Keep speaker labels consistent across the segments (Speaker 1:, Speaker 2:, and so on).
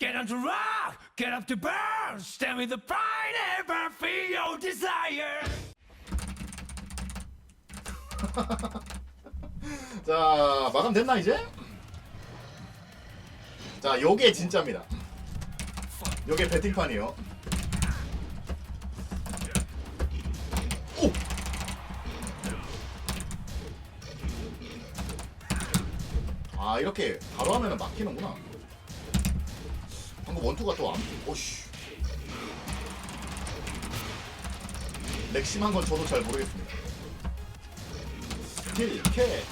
Speaker 1: Get on to rock, get up to burn, stand with the pride, ever feel your desire.
Speaker 2: 자 마감 됐나 이제? 자 요게 진짜입니다 요게 배팅판이에요 오! 아 이렇게 바로 하면은 막히는구나 방금 원투가 또 안 오씨. 렉 심한 건 저도 잘 모르겠습니다. 킬, 캐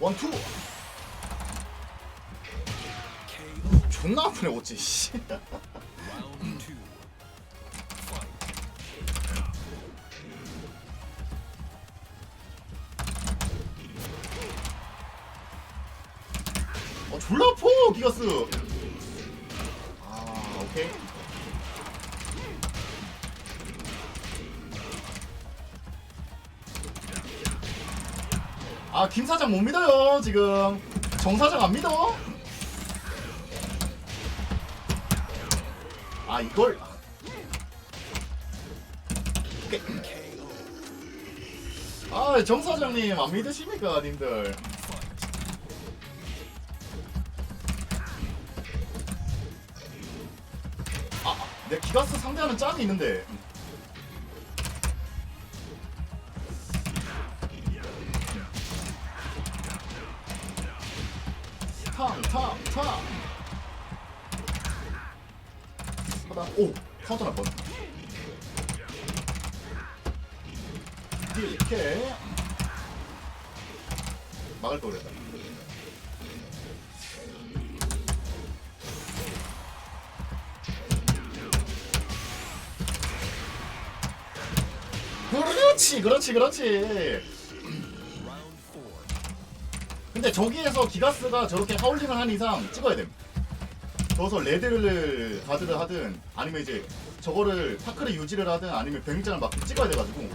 Speaker 2: 원투. 존나 아프네 어찌 씨 졸라 아파 기가스. 아 오케이. 아 김 사장 못 믿어요 지금. 정 사장 안 믿어? 아 이걸. 오케이. 아 정 사장님 안 믿으십니까 님들 기가스 상대하는 짬이 있는데 탕, 탕, 탕. 하다, 오, 카운터 날 뻔. 이렇게 막을 걸 그랬다. 그렇지, 그렇지, 그렇지. 근데 저기에서 기가스가 저렇게 하울링을 한 이상 찍어야 됨. 저서 레드를 가드를 하든 아니면 이제 저거를 파크를 유지를 하든 아니면 병장을 막 찍어야 돼가지고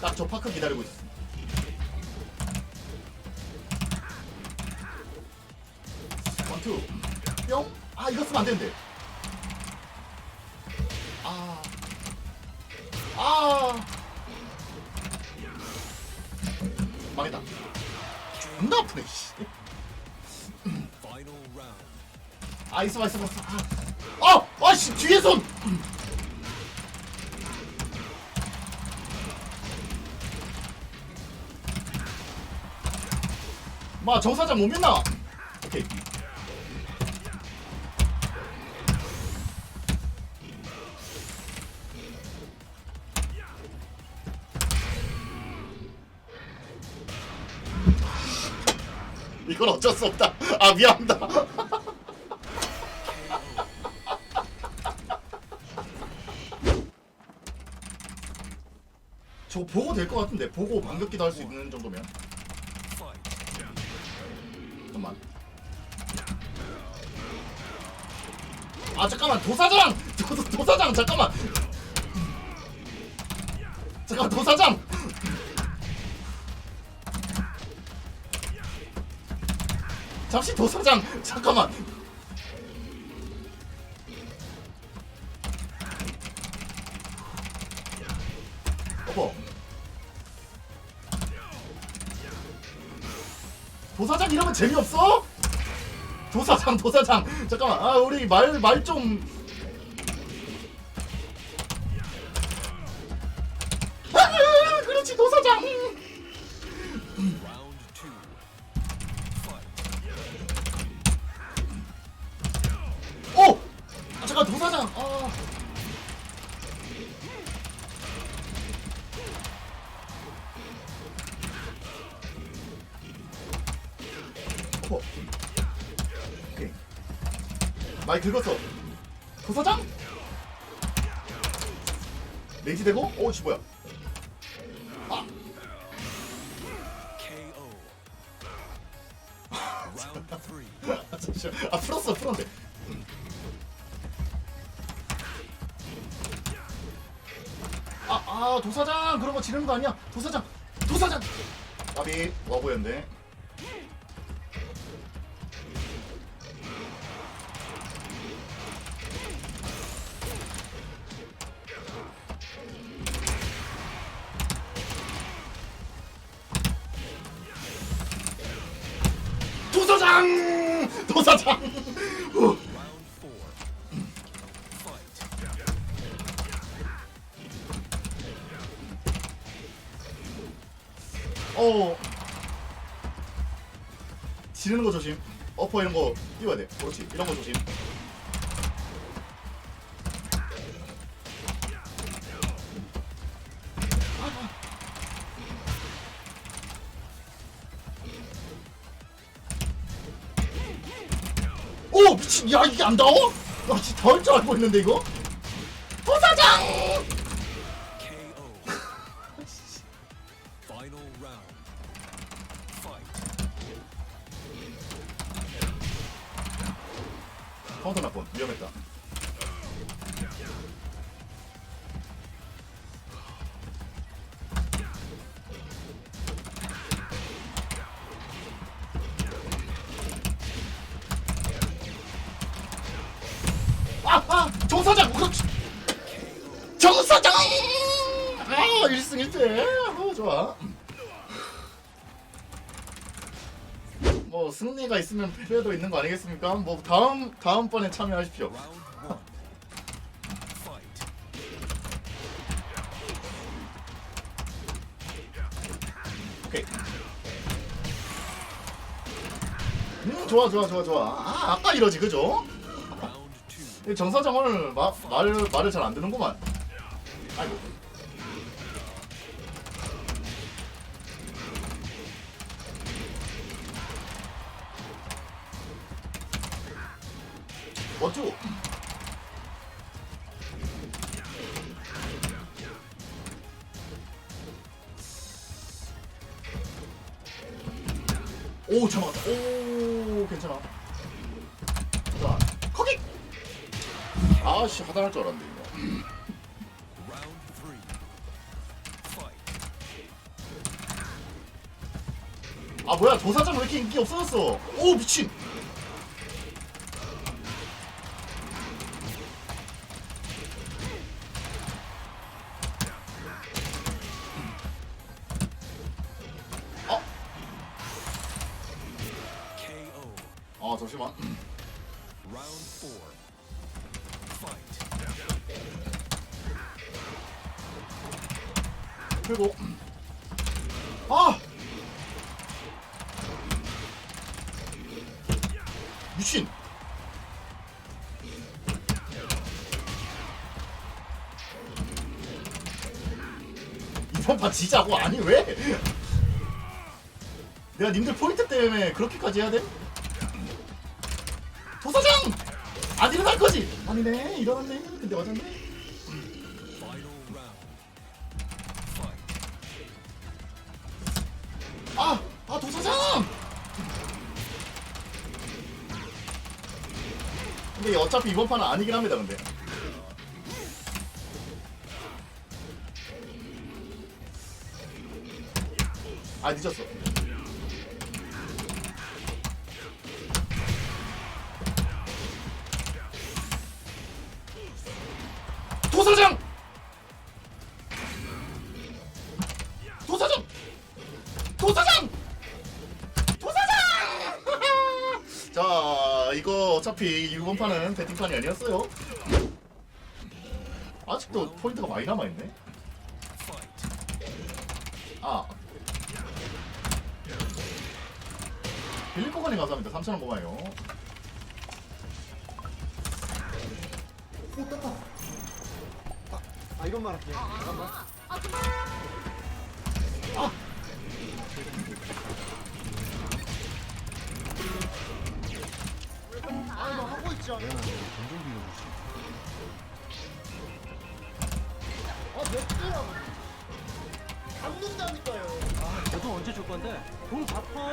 Speaker 2: 딱 저 파크 기다리고 있어. 원투 뿅. 아 이거 쓰면 안 되는데. 아. 망했다. 존나 아프네 씨. 아 있어 봐 있어 봐 있어 아! 아! 아씨 뒤에서 마 정사장 못 믿나? 오케이 이건 어쩔 수 없다. 아 미안합니다. 저거 보고 될 것 같은데. 보고 반격기도 할 수 있는 정도면. 잠깐만. 아 잠깐만. 도사장! 도, 도, 도사장 잠깐만. 잠깐 도사장 잠시 도사장 잠깐만. 어버 도사장 이러면 재미없어? 도사장 도사장. 잠깐만 아 우리 말 말 좀. 아, 그렇지 도사장 긁었어. 도사장? 레이지 되고? 오, 씨 뭐야? 아. 아, 잠시만. 아, 풀었어, 풀었네. 아, 아, 도사장! 그런 거 지르는 거 아니야? 도사장! 도사장! 까비, 와 보였네. 사장. 어. 지르는 거 조심. 어퍼 이런 거 띄워야 돼. 그렇지. 이런 거 조심 야 이게 안 나와? 나 진짜 닿을 줄 알고 있는데 이거.
Speaker 3: Fight.
Speaker 2: 카운터 나쁜 위험했다 1승 1패 어 좋아 뭐 승리가 있으면 패배도 있는 거 아니겠습니까? 뭐 다음 다음 번에 참여하십시오.
Speaker 3: Round one. Fight.
Speaker 2: 오케이. 음 좋아 좋아 좋아 좋아. 아 아까 이러지 그죠? 마, 말 말을 잘 안 듣는구만. 아이고. 어쭈? 오, 잘 맞았다. 오, 괜찮아. 자, 거기! 아씨, 하단할 줄 알았는데, 이거. 아, 뭐야, 도사장 왜 이렇게 인기 없어졌어? 오, 미친!
Speaker 3: Round four.
Speaker 2: 그리고 아! 미친! 이번 판 지자고? 아니 왜? 내가 님들 포인트 때문에 그렇게까지 해야 돼? 도사장 안 일어날 거지 아니네 일어났네 근데 맞았네. 아! 아 도사장! 근데 어차피 이번 판은 아니긴 합니다 근데 아 늦었어 도사장! 도사장! 도사장! 도사장! 자, 이거 어차피 이번 판은 배팅판이 아니었어요. 아직도 포인트가 많이 남아있네. 아. 빌리 코건이 감사합니다. 3,000원 고마워요. 오, 떴다.
Speaker 4: 아 이것만 할게. 잠깐만.
Speaker 2: 아!
Speaker 4: 아 이거 하고 있지 않아? 아몇 개야? 잡는다니까요.
Speaker 5: 아, 저돈 언제 줄 건데? 돈 갚어.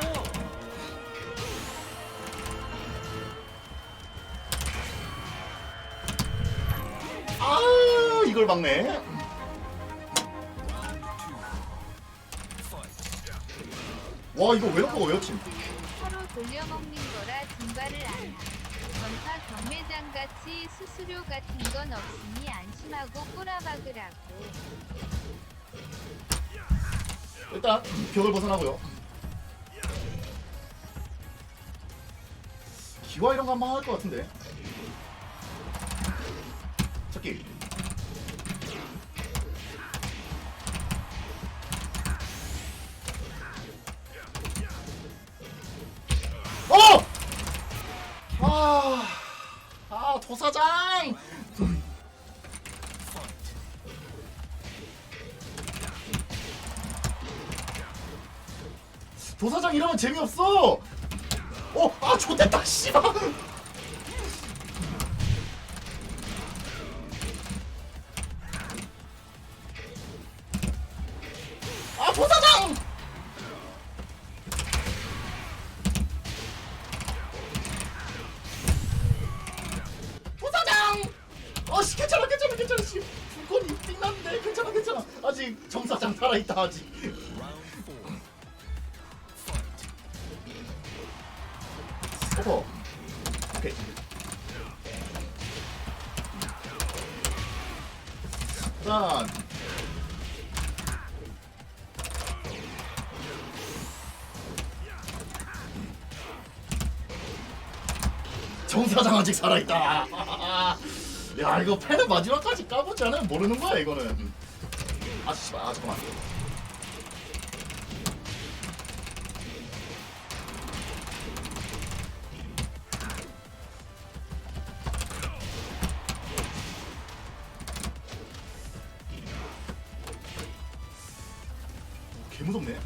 Speaker 2: 아, 이걸 막네. 와, 이거 왜 놓고 외워침?
Speaker 6: 서로 돌려먹는 거라 증발을 안 함. 전파 경매장 같이 수수료 같은 건 없으니 안심하고 꼬라박으라고.
Speaker 2: 일단 벽을 벗어나고요. 기와 이런 거 한번 할 것 같은데. 찾기. 도사장. 도사장 이러면 재미없어. 어, 아 좋댔다 씨발. 어씨 괜찮아 괜찮아 괜찮아 씨. 불꽃이 빛났는데 괜찮아 괜찮아. 아직 정사장 살아 있다 아직. 어퍼. 오케이. 자. 정사장 아직 살아있다. 야 이거 패는 마지막까지 까보지 않으면 모르는 거야 이거는. 아 씨발 아 잠깐만. 개 무섭네.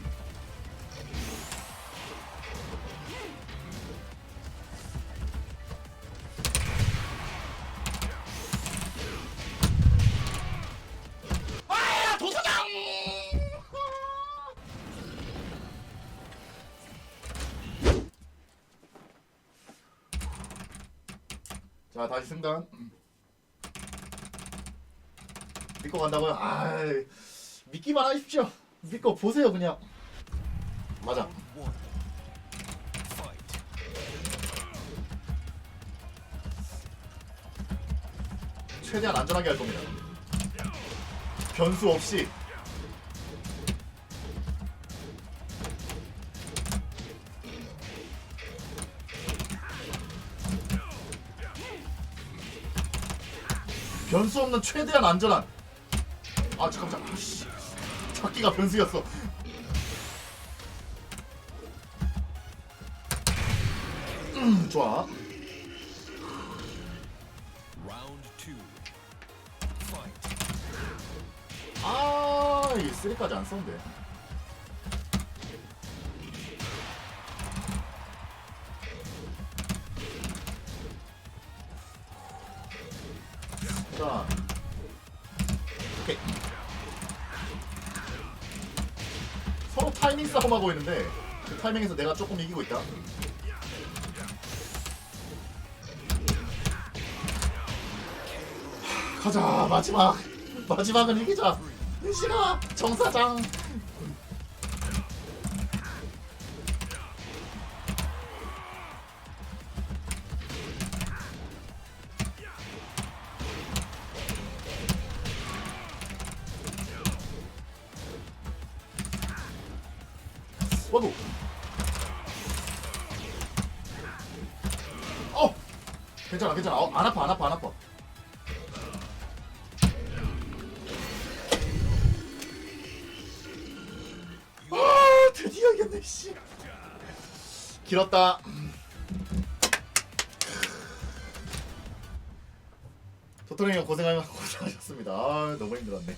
Speaker 2: 자, 다시 승단. 믿고 간다고요? 아, 믿기만 하십시오. 믿고 보세요, 그냥. 맞아. 최대한 안전하게 할 겁니다. 변수 없이. 변수 없는 최대한 안전한. 아 잠깐만, 아씨, 찾기가 변수였어. 음, 좋아.
Speaker 3: Round two. Fight.
Speaker 2: 아, 이 쓰리까지 안 썼는데. 자, 오케이. 서로 타이밍 싸움하고 있는데 그 타이밍에서 내가 조금 이기고 있다. 가자. 마지막. 마지막은 이기자. 싫어 정사장 와도. 어! 괜찮아 괜찮아. 어, 안 아파 안 아파 안 아파. 아 드디어 이겼네 씨. 길었다. 고생하, 고생하셨습니다. 아 너무 힘들었네